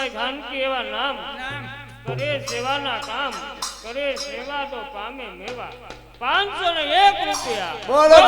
ગોરધનભાઈ જાનકી એવા નામ. નામ કરે સેવાના કામ કરે સેવા તો પામે મેવા. પાંચસો ને એક રૂપિયા. બોલો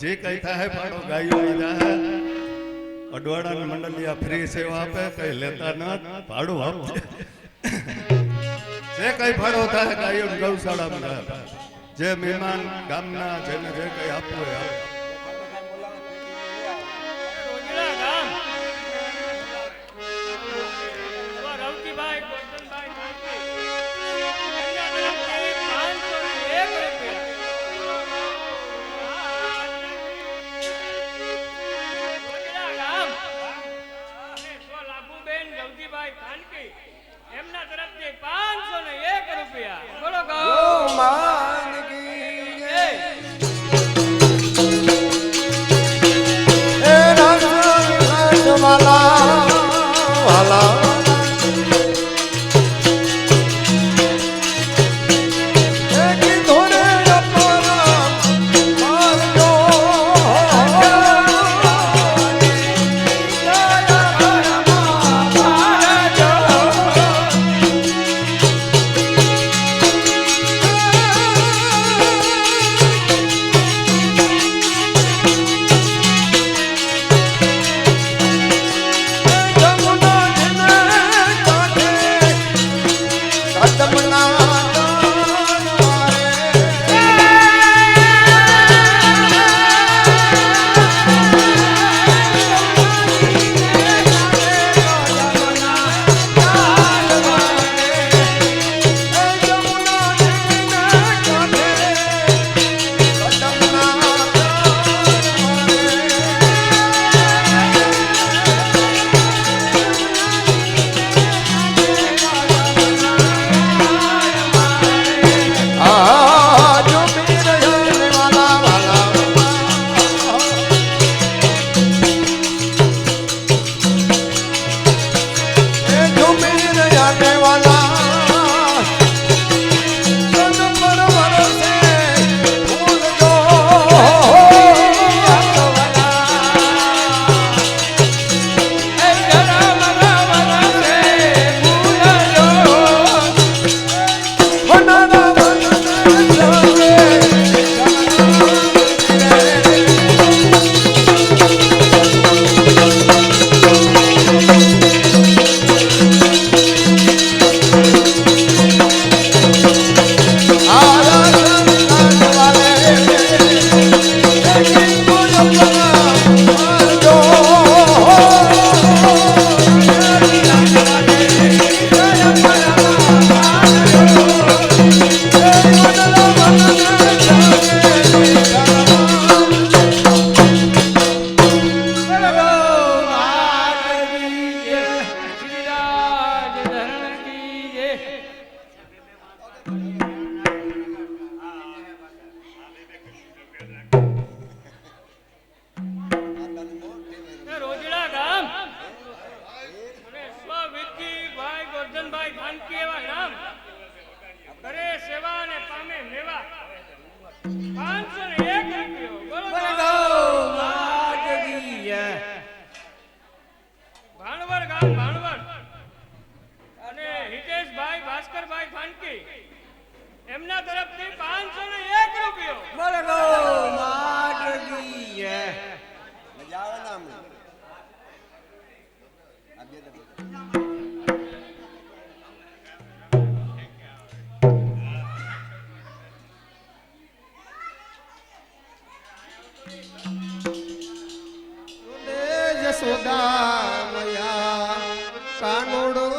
જે કઈ થાય પાડો, ગાયો જાય અડવાડા આ ફ્રી સેવા આપે, કઈ લેતા ન ભાડું આપજે જે કઈ ભાડો થાય ગાયો ગૌશાળામાં. જે મહેમાન ગામના જેને જે કઈ આપવું હોય એમના તરફથી પાંચસો ને એક રૂપિયા. બોલો પાંચસો કાનુડો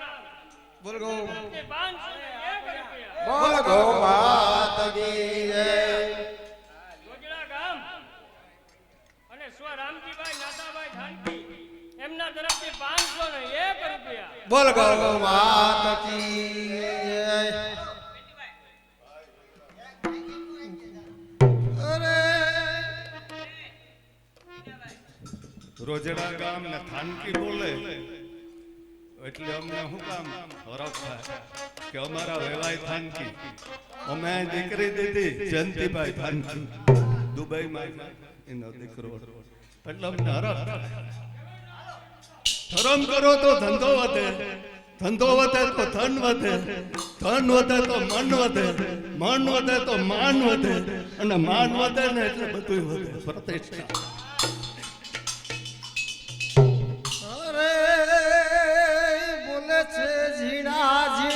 કામ. બોલ ગો. બોલ ગો માત કી ગામ અને સ્વ રામજીભાઈ નાતાભાઈ ખાનકી એમના તરફથી પાંચસો ને એક રૂપિયા. બોલ ગો. માત કી રોજડા ગામ ને થાનકી બોલે. એટલે અમને શું કામ? હરફ થાય કે અમારા વેવાય થાનકી. અમે દીકરી દીધી, જયંતિભાઈ થાનકી. દુબઈમાં એનો દીકરો એટલે અમને હરફ ધરમ કરો તો ધંધો વધે. ધંધો વધે તો ધન વધે. ધન વધે તો મન વધે. મન વધે તો માન વધે. અને માન વધે ને એટલે બધું વધે. પ્રતિષ્ઠા. आज